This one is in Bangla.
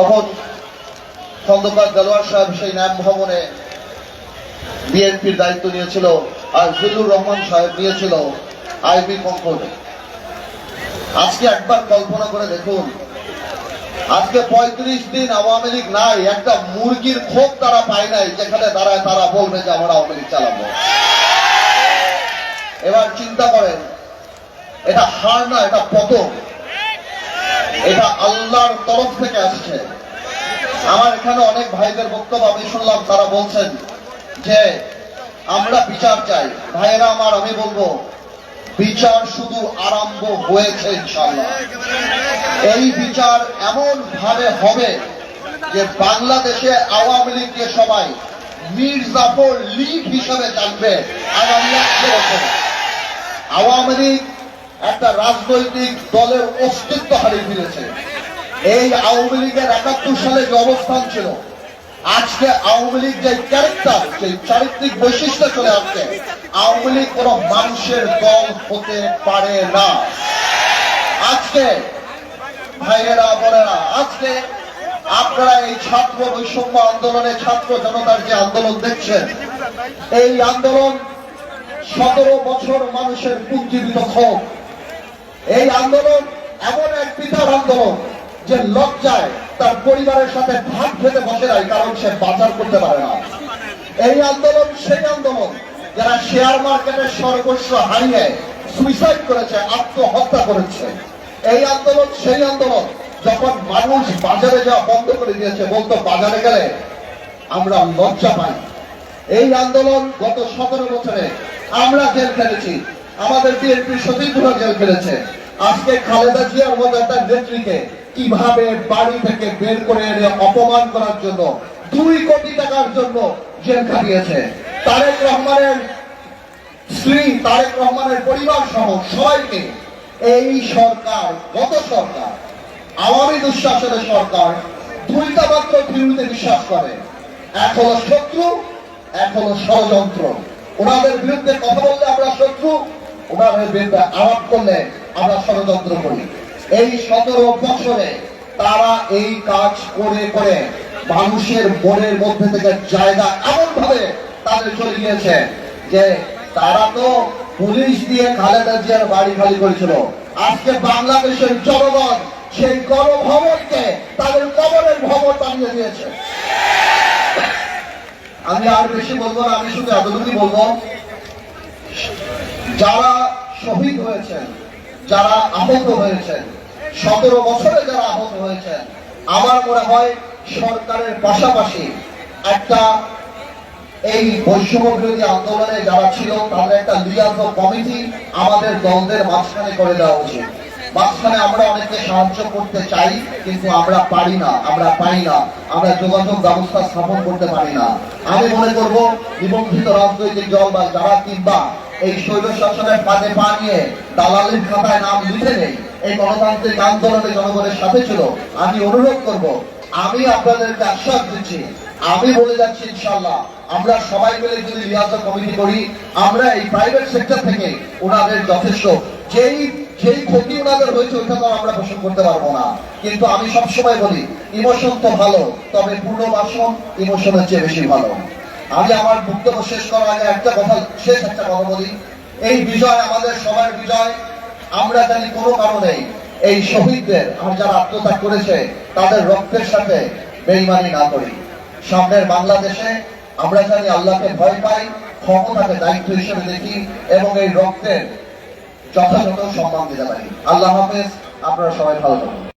তখন খন্দকার দেলোয়ার সাহেব সেই ন্যায় ভবনে বিএনপির দায়িত্ব নিয়েছিল আর জিল্লুর রহমান সাহেব নিয়েছিল আইবি কঙ্কনে আজকে একবার কল্পনা করে দেখুন, আজকে পঁয়ত্রিশ দিন আওয়ামী লীগ নাই, একটা মুরগির খোপ তারা পায় নাই, যেখানে দাঁড়ায় তারা বলবে যে আমরা আওয়ামী লীগ চালাবো। এবার চিন্তা করেন, এটা হার না, এটা পতন। এটা আল্লাহর তরফ থেকে আসছে। আমার এখানে অনেক ভাইদের বক্তব্য আমি শুনলাম, তারা বলছেন যে আমরা বিচার চাই। ভাইয়েরা আমার, আমি বলব, বিচার শুধু আরম্ভ হয়েছে ইনশাল্লাহ এই বিচার এমন ভাবে হবে যে বাংলাদেশে আওয়ামী লীগকে সবাই মীর জাফর লীগ হিসাবে জানবে, আগামী আওয়ামী লীগ একটা রাজনৈতিক দলের অস্তিত্ব হারিয়ে ফেলেছে এই আওয়ামী লীগের একাত্তর সালে যে অবস্থান ছিল, আজকে আওয়ামী লীগ যে ক্যারেক্টার যে চারিত্রিক বৈশিষ্ট্য চলে আসছে, আওয়ামী লীগ কোন মানুষের দল হতে পারে না। আজকে ভাইয়েরা, বোনেরা, আজকে আপনারা এই ছাত্র বৈষম্য আন্দোলনে, ছাত্র জনতার যে আন্দোলন দেখছেন, এই আন্দোলন সতেরো বছর মানুষের পুঞ্জীবিত ক্ষোভ। এই আন্দোলন এমন এক পিতার আন্দোলন যে লজ্জায় তার পরিবারের সাথে ভাত খেতে বসে নাই, কারণ সে বাজার করতে পারে না। এই আন্দোলন সেই আন্দোলন যারা শেয়ার মার্কেটের সর্বস্ব হারিয়ে সুইসাইড করেছে, আত্মহত্যা করেছে। এই আন্দোলন সেই আন্দোলন যখন মানুষ বাজারে যাওয়া বন্ধ করে দিয়েছে, বলতো বাজারে গেলে আমরা লজ্জা পাই। এই আন্দোলন গত সতেরো বছরে আমরা জেল খেলেছি আমাদের বিএনপি সচিবরা জেল খেলেছে আজকে খালেদা জিয়ার মতো একটা নেত্রীকে কীভাবে বাড়ি থেকে বের করে এনে অপমান করার জন্য দুই কোটি টাকার জন্য জেল খাটিয়েছে। তারেক রহমানের স্ত্রী, তারেক রহমানের পরিবার সহ সবাইকে এই সরকার, গত সরকার, আওয়ামী দুঃশাসনের সরকার দুইটা মাত্র থিওরিতে বিশ্বাস করে। এক হলো শত্রু, এক হলো ষড়যন্ত্র। ওনাদের বিরুদ্ধে কথা ওনাদের বিরুদ্ধে আলাপ করলে আমরা ষড়যন্ত্র করি। এই সতেরো বছরে তারা এই কাজ করে করে মানুষের মনের মধ্যে থেকে জায়গা এমন ভাবে তাদের চলে গিয়েছে যে তারা তো পুলিশ দিয়ে খালেদা জিয়ার বাড়ি খালি করেছিল। আজকে বাংলাদেশের জনগণ সেই গণভবনকে তাদের কবরের ভবন বানিয়ে দিয়েছে। আমি আর বেশি বলব না, আমি শুধু এতটুকুই বলব, যারা শহীদ হয়েছেন, যারা আহত হয়েছেন, সতেরো বছরে যারা আহত হয়েছেন, আমার মনে হয় সরকারের পাশাপাশি একটা এই বৈষম্য বিরোধী আন্দোলনে যারা ছিল, তাদের একটা লিয়াজ কমিটি আমাদের দলদের মাঝখানে করে দেওয়া উচিত। মাঝখানে আমরা অনেকে সাহায্য করতে চাই, কিন্তু আমরা পারি না, আমরা পাই না, আমরা যোগাযোগ ব্যবস্থা স্থাপন করতে পারি না। আমি মনে করব, নিবন্ধিত রাজনৈতিক দল বা যারা কিংবা এই শৈল শাসনের ফাঁদে পা নিয়ে দালালির খাতায় নাম লিখে নেই। এই গণতান্ত্রিক আন্দোলনে জনগণের সাথে ছিল। আমি অনুরোধ করব, আমি আপনাদেরকে আশ্বাস দিচ্ছি, আমি বলে যাচ্ছি ইনশাল্লাহ আমরা সবাই মিলে যদি লিয়াজা কমিটি করি, আমরা এই প্রাইভেট সেক্টর থেকে ওনাদের যথেষ্ট। যেই যেই ক্ষতি ওনাদের হয়েছে, ওইটা তো আমরা পোষণ করতে পারব না। কিন্তু আমি সবসময় বলি ইমোশন তো ভালো, তবে পুনর্বাসন ইমোশনের চেয়ে বেশি ভালো। আমি আমার বক্তব্য শেষ করার আগে একটা কথা, শেষ একটা কথা বলি। এই বিজয় আমাদের সবার বিজয়। আমরা জানি কোনো কারণে এই শহীদদের আর যারা আত্মত্যাগ করেছে, তাদের রক্তের সাথে বেইমানি না করি। সামনের বাংলাদেশে আমরা জানি আল্লাহকে ভয় পাই, ক্ষমতাকে দায়িত্ব হিসেবে দেখি এবং এই রক্তের যথাযথ সম্মান দিতে পারি। আল্লাহ হাফেজ, আপনারা সবাই ভালো থাকুন।